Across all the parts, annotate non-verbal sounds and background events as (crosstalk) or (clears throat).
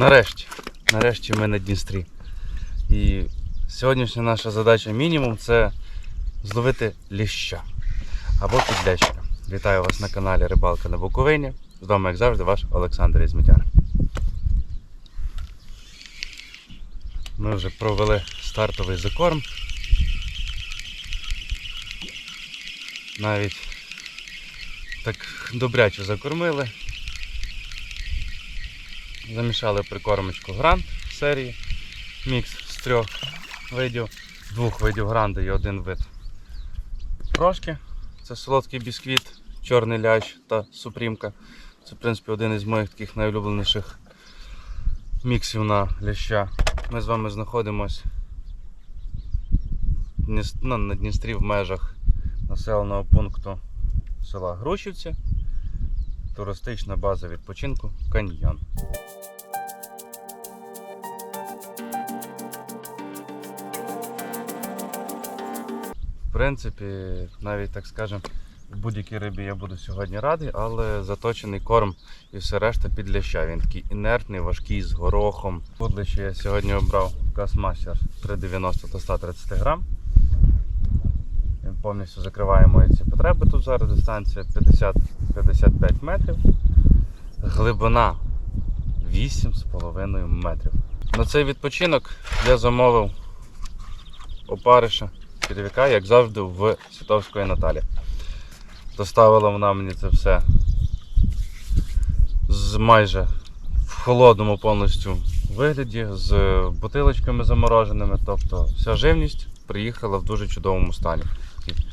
Нарешті, нарешті ми на Дністрі. І сьогоднішня наша задача мінімум це зловити ліща або підлящика. Вітаю вас на каналі Рибалка на Буковині. З вами, як завжди, ваш Олександр Ізмітяр. Ми вже провели стартовий закорм. Навіть так добряче закормили. Замішали прикормочку грант серії. Мікс з трьох видів, двох видів гранди і один вид прошки. Це солодкий бісквіт, чорний лящ та супрімка. Це, в принципі, один із моїх таких найулюбленіших міксів на ляща. Ми з вами знаходимось ну, на Дністрі в межах населеного пункту села Грушівці. Туристична база відпочинку Каньйон. В принципі, навіть так скажемо, в будь-якій рибі я буду сьогодні радий, але заточений корм і все решта під ляща. Він такий інертний, важкий, з горохом. Будлище я сьогодні обрав Gasmaster 390 та 130 грам. Повністю закриває мої ці потреби. Тут зараз дистанція 50-55 метрів. Глибина 8,5 метрів. На цей відпочинок я замовив опариша черв'яка, як завжди, в Світовської Наталі. Доставила вона мені це все з майже в холодному повністю вигляді, з бутилочками замороженими. Тобто вся живність приїхала в дуже чудовому стані. Такий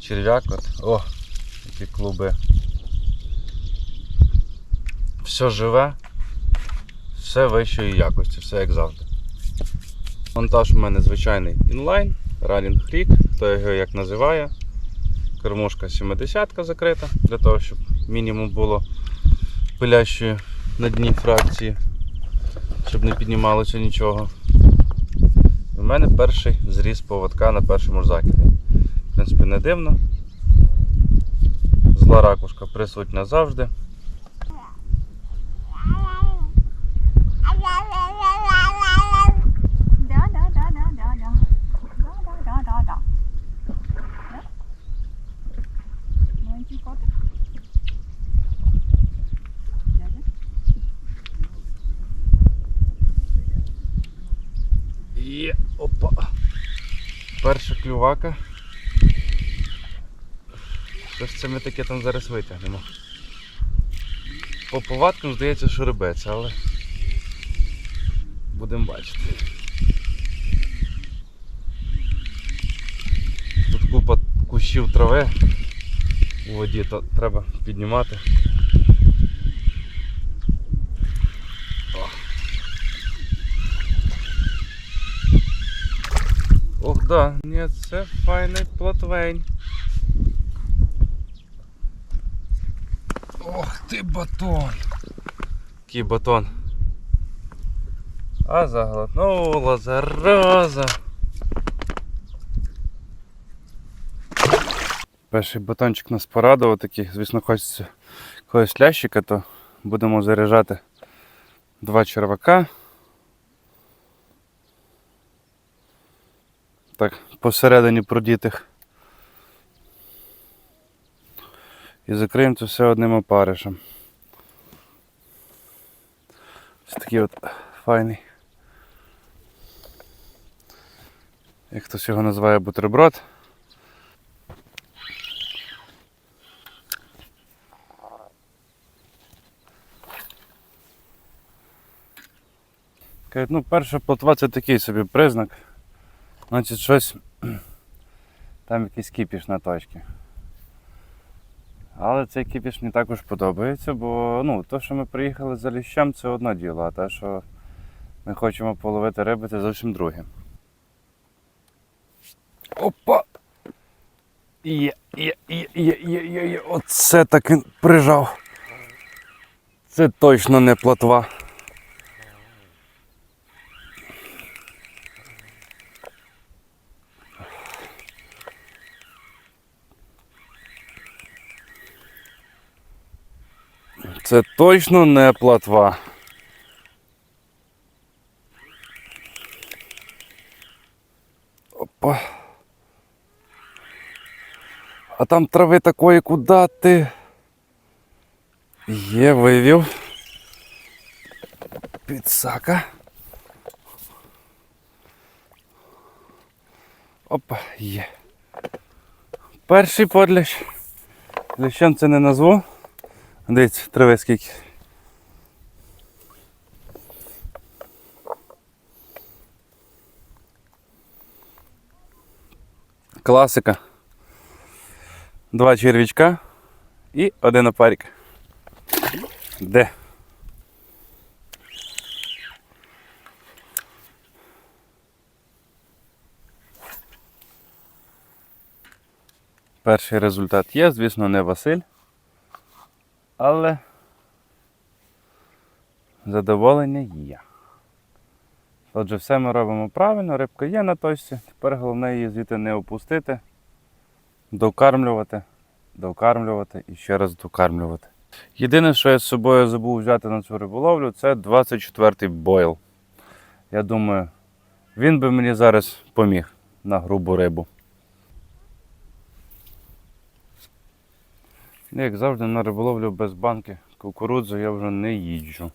черв'як, от, о, які клуби. Все живе, все вищої якості, все як завжди. Монтаж у мене звичайний інлайн, Running Creek, хто його як називає. Кормушка 70 закрита, для того, щоб мінімум було пилящої на дні фракції, щоб не піднімалося нічого. У мене перший зріз поводка на першому закиді. Принципі, не дивно. Зла ракушка присутня завжди. Є, опа. Перша клювака. Що ж це ми таке там зараз витягнемо? По повадкам здається, що рибець, але будемо бачити. Тут купа кущів трави у воді, то треба піднімати. Ох, да, ні, це файний плотвень. Ох ти батон. Який батон. А заглотнула, зараза. Перший батончик нас порадував такий, звісно, хочеться якогось лящика, то будемо заряджати два червака. Так, посередині продітих. І закриємо це все одним опаришем. Ось такий от файний. Як хтось його називає бутерброд. Ну перша плотва це такий собі признак. Значить щось (clears throat) там якийсь кіпіш на точці. Але цей кіпіш мені також подобається, бо ну, то, що ми приїхали за ліщем, це одне діло, а те, що ми хочемо половити риби, це зовсім друге. Опа! Є, є, є, є, є, є. Оце так він прижав. Це точно не плотва. Це точно не платва. Опа. А там трави такої куди ти? Є, вивів. Підсака. Опа, є. Перший подліч. Ліщем це не назву. Дивіться, трави скільки. Класика. Два червячка і один опарик. Де? Перший результат є, звісно, не Василь. Але задоволення є. Отже, все ми робимо правильно, рибка є на точці. Тепер головне її звідти не опустити, докармлювати, докармлювати і ще раз докармлювати. Єдине, що я з собою забув взяти на цю риболовлю, це 24-й бойл. Я думаю, він би мені зараз поміг на грубу рибу. Як завжди на риболовлю без банки кукурудзи я вже не їжджу.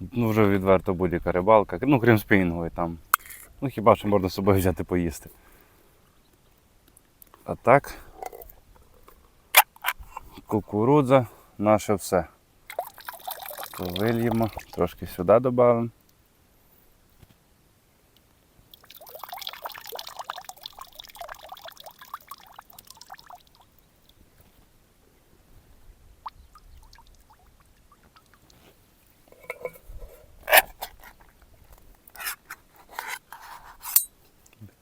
Ну, вже відверто будь-яка рибалка, ну крім спінінгової там. Ну хіба що можна з собою взяти поїсти. А так. Кукурудза, наше все. Вильємо, трошки сюди додамо.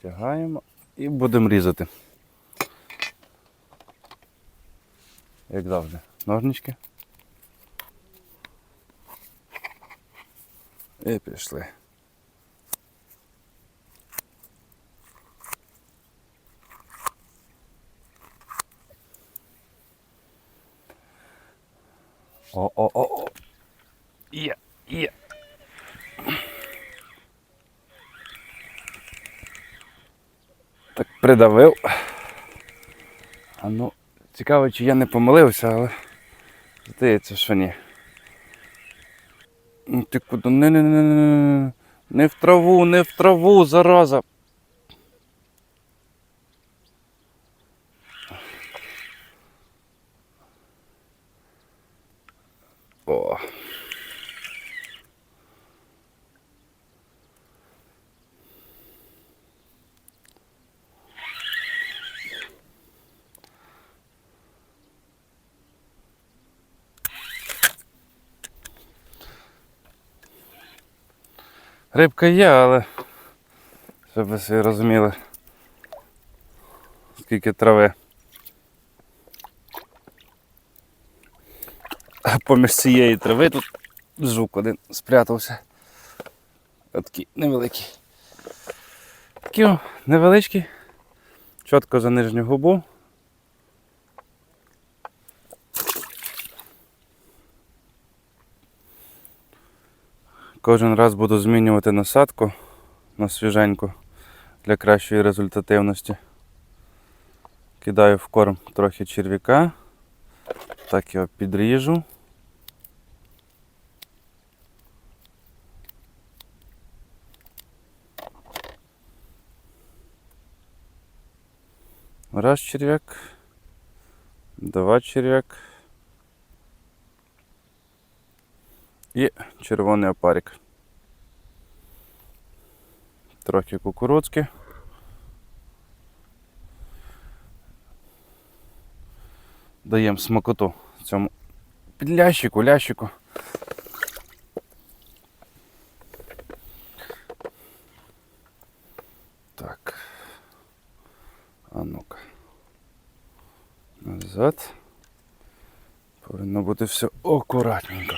Втягаємо і будемо різати. Як завжди. Ножнички. І пішли. О-о-о-о. Є, є. Придавив. А ну, цікаво, чи я не помилився, але здається, що ні. Ну, Ти куди? Не, не, не, не, не, в траву, не в траву, зараза. О. Рибка є, але щоб ви собі розуміли, скільки трави. А поміж цієї трави тут жук один спрятався. Такий невеликий. Такий о, невеличкий. Чітко за нижню губу. Кожен раз буду змінювати насадку на свіженьку для кращої результативності. Кидаю в корм трохи черв'яка, так його підріжу. Раз черв'як, два черв'як і червоний опарик. Трохи кукурудзки. Даємо смакоту цьому підлящику, лящику. Так. А ну-ка. Назад. Повинно бути все акуратненько.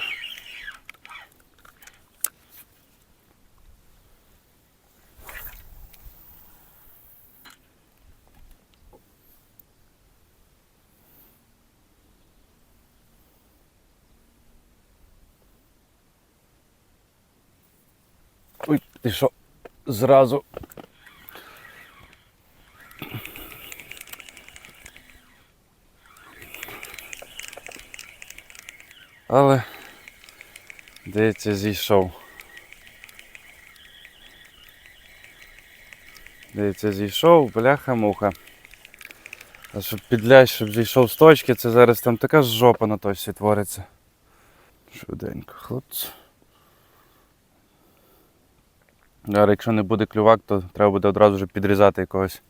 ти що зразу. Але здається, зійшов. Дивіться, зійшов, бляха-муха. А щоб підляч, щоб зійшов з точки, це зараз там така жопа на точці твориться. Швиденько, хлопці. Зараз, якщо не буде клювак, то треба буде одразу вже підрізати якогось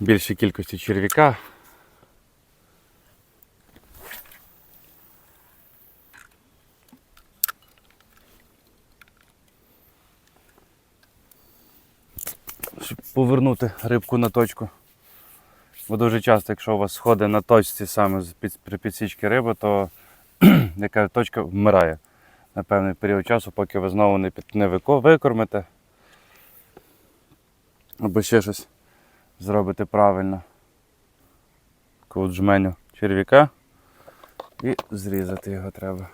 більшої кількості черв'яка. Щоб повернути рибку на точку. Бо дуже часто, якщо у вас сходить на точці саме при підсічці риби, то (clears throat) яка точка вмирає на певний період часу, поки ви знову не, під, не викормите. Або ще щось зробите правильно. Таку жменю черв'яка і зрізати його треба.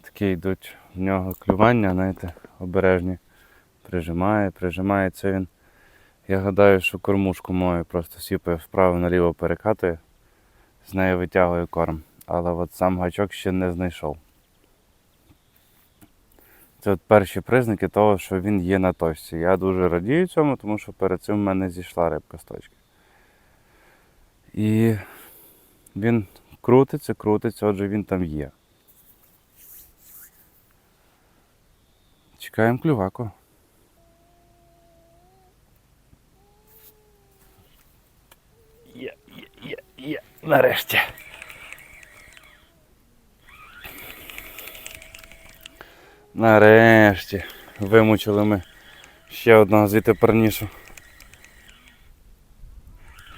Такі йдуть в нього клювання, знаєте, обережні. Прижимає, прижимає. Це він. Я гадаю, що кормушку мою просто сіпає вправо-наліво перекатує, з нею витягує корм. Але от сам гачок ще не знайшов. Це от перші признаки того, що він є на точці. Я дуже радію цьому, тому що перед цим в мене зійшла рибка з точки. І він крутиться, крутиться, отже він там є. Чекаємо клюваку. Є, є, є, є, нарешті. Нарешті. Вимучили ми ще одного звідти парнішу.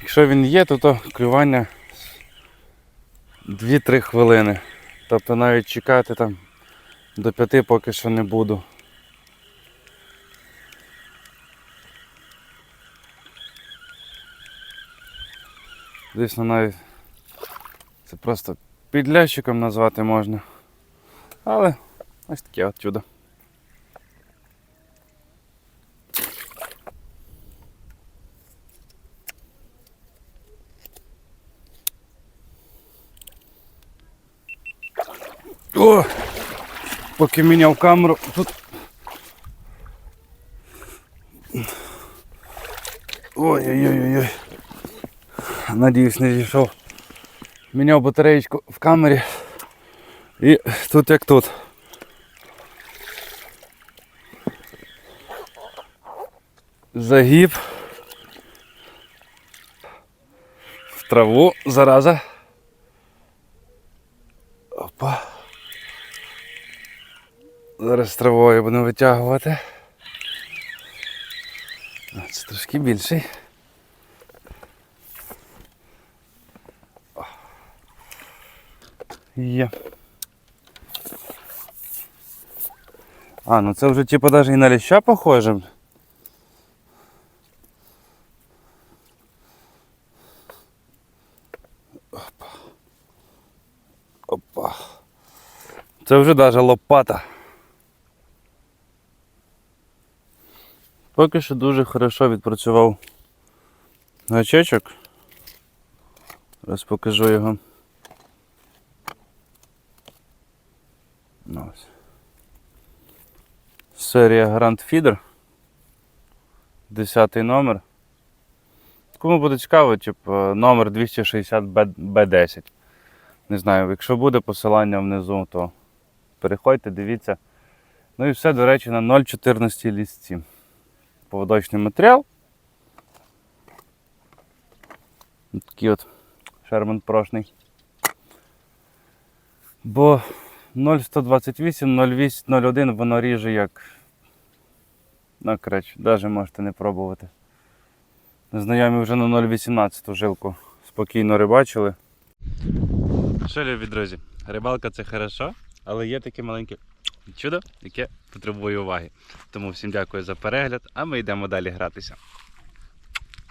Якщо він є, то то клювання 2-3 хвилини. Тобто навіть чекати там до п'яти поки що не буду. Звісно, навіть це просто підлящиком назвати можна. Але ось таке от чудо. О! Поки міняв камеру, тут. Ой-ой-ой-ой. Надіюсь, не зійшов. Міняв батареєчку в камері. І тут як тут. Загиб. В траву, зараза. Опа. Зараз травою будемо витягувати. Це трошки більший. Є. А, ну це вже типу навіть і на ліща похоже. Опа. Опа. Це вже навіть лопата. Поки що дуже хорошо відпрацював гачечок. Зараз покажу його. Ось. Серія Grand Feeder. 10 номер. Кому буде цікаво, типу, номер 260 B10. Не знаю, якщо буде посилання внизу, то переходьте, дивіться. Ну і все, до речі, на 0,14 лісці. Поводочний матеріал. Такий от шерман прошний. Бо 0,128, 0,8, 0,1 воно ріже як. Ну, коротше, навіть можете не пробувати. Знайомі вже на 0,18 жилку спокійно рибачили. Що, любі друзі, рибалка це хорошо, але є таке маленьке чудо, яке потребує уваги. Тому всім дякую за перегляд, а ми йдемо далі гратися.